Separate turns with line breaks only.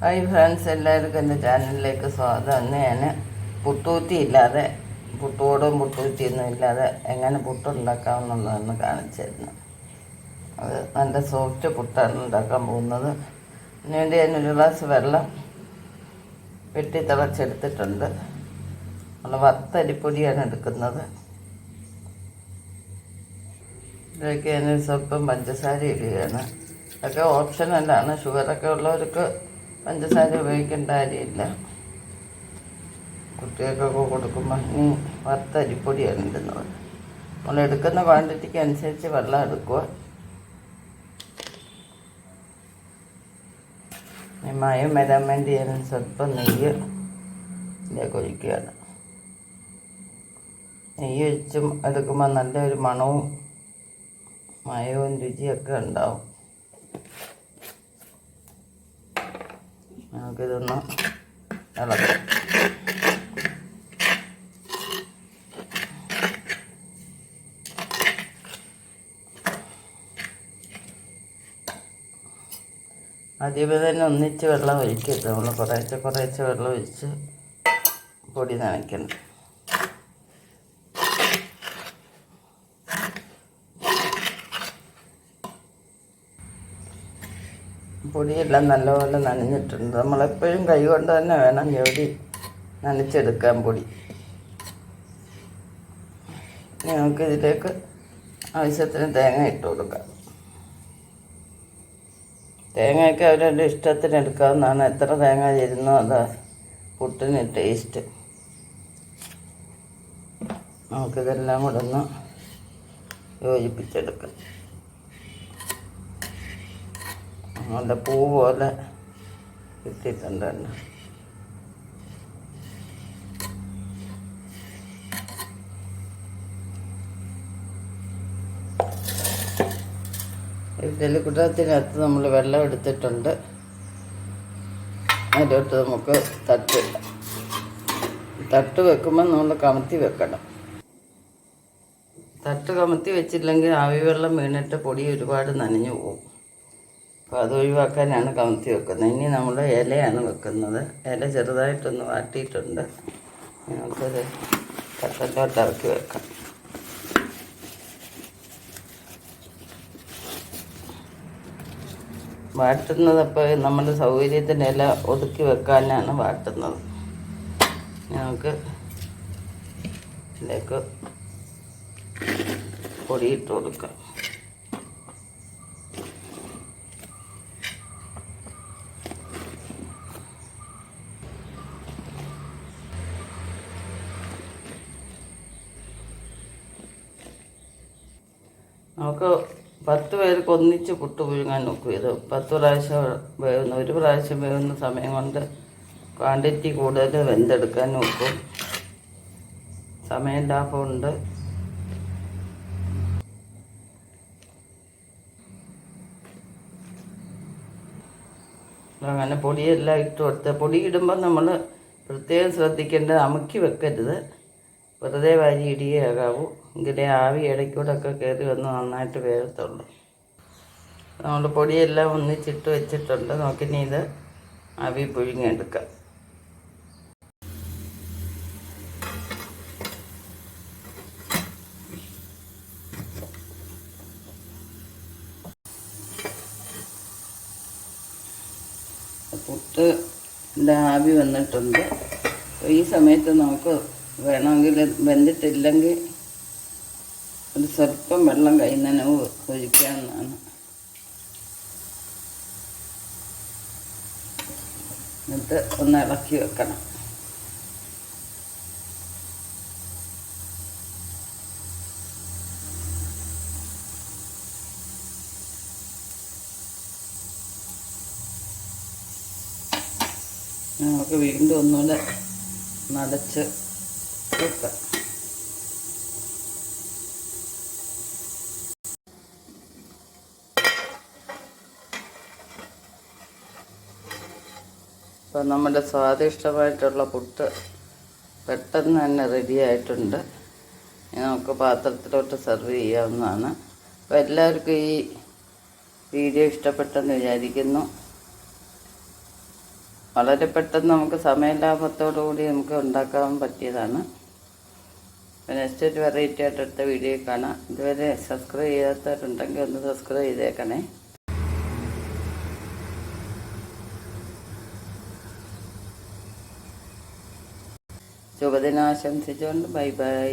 Hi friends എല്ലാവർക്കും എന്റെ ചാനലിലേക്ക് സ്വാഗതം. ഞാൻ പുട്ടൂത്തി ഇല്ലാതെ പുട്ടോടും പുട്ടൂത്തിയൊന്നും ഇല്ലാതെ എങ്ങനെ പുട്ടുണ്ടാക്കാമെന്നുള്ളതെന്ന് കാണിച്ചിരുന്നു അത് നല്ല സോഫ്റ്റ് പുട്ടാണ് ഉണ്ടാക്കാൻ പോകുന്നത്. അതിനുവേണ്ടി ഞാൻ ഒരു ഗ്ലാസ് വെള്ളം വെട്ടി തിളച്ചെടുത്തിട്ടുണ്ട്. നമ്മൾ വത്തരിപ്പൊടിയാണ് എടുക്കുന്നത്. ഇതിലേക്ക് ഞാൻ സ്വല്പം പഞ്ചസാര ഇടുകയാണ്. ഇതൊക്കെ ഓപ്ഷനല്ലാണ് ഷുഗറൊക്കെ ഉള്ളവർക്ക് പഞ്ചസാര ഉപയോഗിക്കേണ്ട കാര്യമില്ല. കുട്ടികൾക്കൊക്കെ കൊടുക്കുമ്പോൾ ഇനി വറുത്ത അരിപ്പൊടിയാണ് ഇടുന്നത്. നമ്മൾ എടുക്കുന്ന ക്വാണ്ടിറ്റിക്ക് അനുസരിച്ച് വെള്ളം എടുക്കുക. മയം വരാൻ വേണ്ടി ഞാൻ സ്വല്പം നെയ്യ് ഇതിലേക്ക് ഒഴിക്കുകയാണ്. നെയ്യ് ഒഴിച്ചും എടുക്കുമ്പോൾ നല്ലൊരു മണവും മയവും രുചിയൊക്കെ ഉണ്ടാവും. നമുക്കിതൊന്ന് ഇളക്കാം. ആദ്യമേ തന്നെ ഒന്നിച്ച് വെള്ളം ഒഴിക്കരുത്. നമ്മൾ കുറേശ്ശെ കുറേശ്ശെ വെള്ളം ഒഴിച്ച് പൊടി നനയ്ക്കണം പൊടിയെല്ലാം നല്ലപോലെ നനഞ്ഞിട്ടുണ്ട്. നമ്മളെപ്പോഴും കൈ കൊണ്ട് തന്നെ വേണം ജോലി നനച്ചെടുക്കാൻ പൊടി. നമുക്ക് ഇതിലേക്ക് ആവശ്യത്തിന് തേങ്ങ ഇട്ട് കൊടുക്കാം. തേങ്ങയൊക്കെ അവരവരുടെ ഇഷ്ടത്തിന് എടുക്കാവുന്നതാണ്. എത്ര തേങ്ങ ചേരുന്നോ അതാ പുട്ടിന് ടേസ്റ്റ്. നമുക്കിതെല്ലാം കൂടെ ഒന്ന് യോജിപ്പിച്ചെടുക്കാം. നല്ല പൂ പോലെ കിട്ടിയിട്ടുണ്ട് തന്നെ. നമ്മൾ വെള്ളം എടുത്തിട്ടുണ്ട്. അതിലോട്ട് നമുക്ക് തട്ടില്ല തട്ട് വെക്കുമ്പോൾ നമ്മൾ കമത്തി വെക്കണം. തട്ട് കമത്തി വെച്ചില്ലെങ്കിൽ ആവി വെള്ളം വീണിട്ട് പൊടി ഒരുപാട് നനഞ്ഞു പോകും. അപ്പോൾ അത് ഒഴിവാക്കാനാണ് കമത്തി വെക്കുന്നത്. ഇനി നമ്മൾ ഇലയാണ് വെക്കുന്നത്. ഇല ചെറുതായിട്ടൊന്ന് വാട്ടിയിട്ടുണ്ട്. നമുക്കത് കട്ടലോട്ട് ഇറക്കി വെക്കാം. വാട്ടുന്നത് അപ്പോൾ നമ്മുടെ സൗകര്യത്തിന്റെ ഇല ഒതുക്കി വെക്കാനാണ് വാട്ടുന്നത്. നമുക്ക് ഇതിലേക്ക് പൊടിയിട്ട് കൊടുക്കാം. നമുക്ക് പത്ത് പേർക്ക് ഒന്നിച്ച് പുട്ട് പുഴുങ്ങാൻ നോക്കും. ഇത് പത്ത് പ്രാവശ്യം വേവുന്ന ഒരു പ്രാവശ്യം വേവുന്ന സമയം കൊണ്ട് ക്വാണ്ടിറ്റി കൂടുതൽ വെന്തെടുക്കാൻ നോക്കും. സമയം ലാഭമുണ്ട്. അങ്ങനെ പൊടിയെല്ലാം ഇട്ട് കൊടുത്ത്. പൊടി ഇടുമ്പോൾ നമ്മൾ പ്രത്യേകം ശ്രദ്ധിക്കേണ്ടത് അമുക്കി വെക്കരുത്. വെറുതെ വാരി ഇടിയേ ആകാവൂ എങ്കിലേ ആവി ഇടയ്ക്കൂടൊക്കെ കയറി വന്ന് നന്നായിട്ട് വേഗത്തുള്ളൂ നമ്മൾ പൊടിയെല്ലാം ഒന്നിച്ചിട്ട് വെച്ചിട്ടുണ്ട്. നോക്കിനി ഇത് ആവി പുഴുങ്ങിയെടുക്കാം. പുട്ട് ആവി വന്നിട്ടുണ്ട്. ഈ സമയത്ത് നമുക്ക് വേണമെങ്കിൽ വെന്തിട്ടില്ലെങ്കിൽ ഒരു സ്വല്പം വെള്ളം കയ്യിൽ നിന്ന് ഒഴിക്കാവുന്നതാണ്. എന്നിട്ട് ഒന്ന് ഇളക്കി വെക്കണം. നമുക്ക് വീണ്ടും ഒന്നുകൂടെ നടച്ച് വെക്കാം അപ്പോൾ നമ്മുടെ സ്വാദിഷ്ടമായിട്ടുള്ള പുട്ട് പെട്ടെന്ന് തന്നെ റെഡി ആയിട്ടുണ്ട്. ഇനി നമുക്ക് പാത്രത്തിലോട്ട് സെർവ് ചെയ്യാവുന്നതാണ്. അപ്പോൾ എല്ലാവർക്കും ഈ വീഡിയോ ഇഷ്ടപ്പെട്ടെന്ന് വിചാരിക്കുന്നു. വളരെ പെട്ടെന്ന് നമുക്ക് സമയലാഭത്തോടു കൂടി നമുക്ക് ഉണ്ടാക്കാൻ പറ്റിയതാണ്. നെക്സ്റ്റ് ഒരു വെറൈറ്റി ആയിട്ട് എടുത്ത വീഡിയോ കാണാം. ഇതുവരെ സബ്സ്ക്രൈബ് ചെയ്യാത്തവരുണ്ടെങ്കിൽ ഒന്ന് സബ്സ്ക്രൈബ് ചെയ്തേക്കണേ. ശുഭദിനം ആശംസിച്ചുകൊണ്ട് ബൈ ബൈ